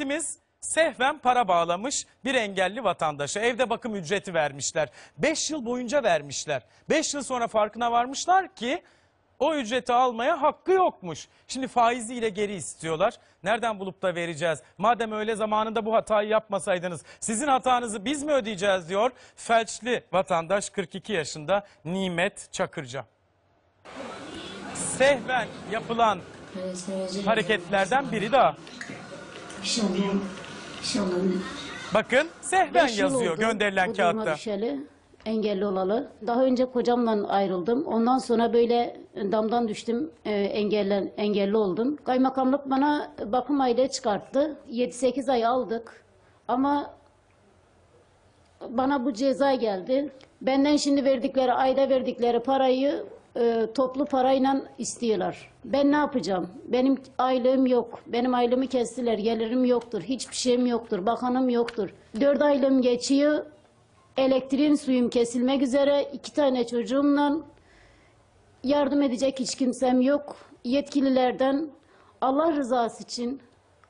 Devletimiz sehven para bağlamış bir engelli vatandaşa evde bakım ücreti vermişler. 5 yıl boyunca vermişler. 5 yıl sonra farkına varmışlar ki o ücreti almaya hakkı yokmuş. Şimdi faiziyle geri istiyorlar. Nereden bulup da vereceğiz? Madem öyle zamanında bu hatayı yapmasaydınız sizin hatanızı biz mi ödeyeceğiz diyor felçli vatandaş 42 yaşında Nimet Çakırca. Sehven yapılan hareketlerden biri daha. İnşallah. İnşallah. Bakın sehven Beş yıl yazıyor oldu gönderilen bu duruma kağıtta. düşeli, engelli olalı. Daha önce kocamla ayrıldım. Ondan sonra böyle damdan düştüm, e, engellen, engelli oldum. Kaymakamlık bana bakım aile çıkarttı. 7-8 ay aldık. Ama bana bu ceza geldi. Benden şimdi verdikleri, ayda verdikleri parayı e, toplu parayla istiyorlar. Ben ne yapacağım? Benim aylığım yok. Benim aylığımı kestiler. Gelirim yoktur. Hiçbir şeyim yoktur. Bakanım yoktur. Dört aylığım geçiyor. Elektriğim suyum kesilmek üzere. iki tane çocuğumla yardım edecek hiç kimsem yok. Yetkililerden Allah rızası için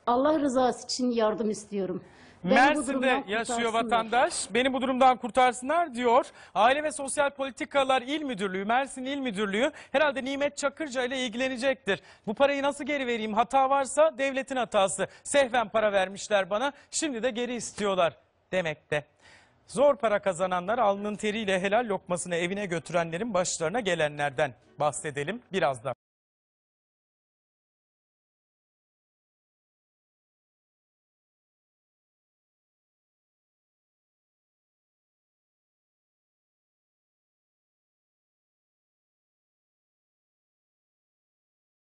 Allah rızası için yardım istiyorum. Beni Mersin'de yaşıyor vatandaş. Beni bu durumdan kurtarsınlar diyor. Aile ve Sosyal Politikalar İl Müdürlüğü, Mersin İl Müdürlüğü herhalde Nimet Çakırca ile ilgilenecektir. Bu parayı nasıl geri vereyim? Hata varsa devletin hatası. Sehven para vermişler bana. Şimdi de geri istiyorlar demekte. Zor para kazananlar alnın teriyle helal lokmasını evine götürenlerin başlarına gelenlerden bahsedelim birazdan.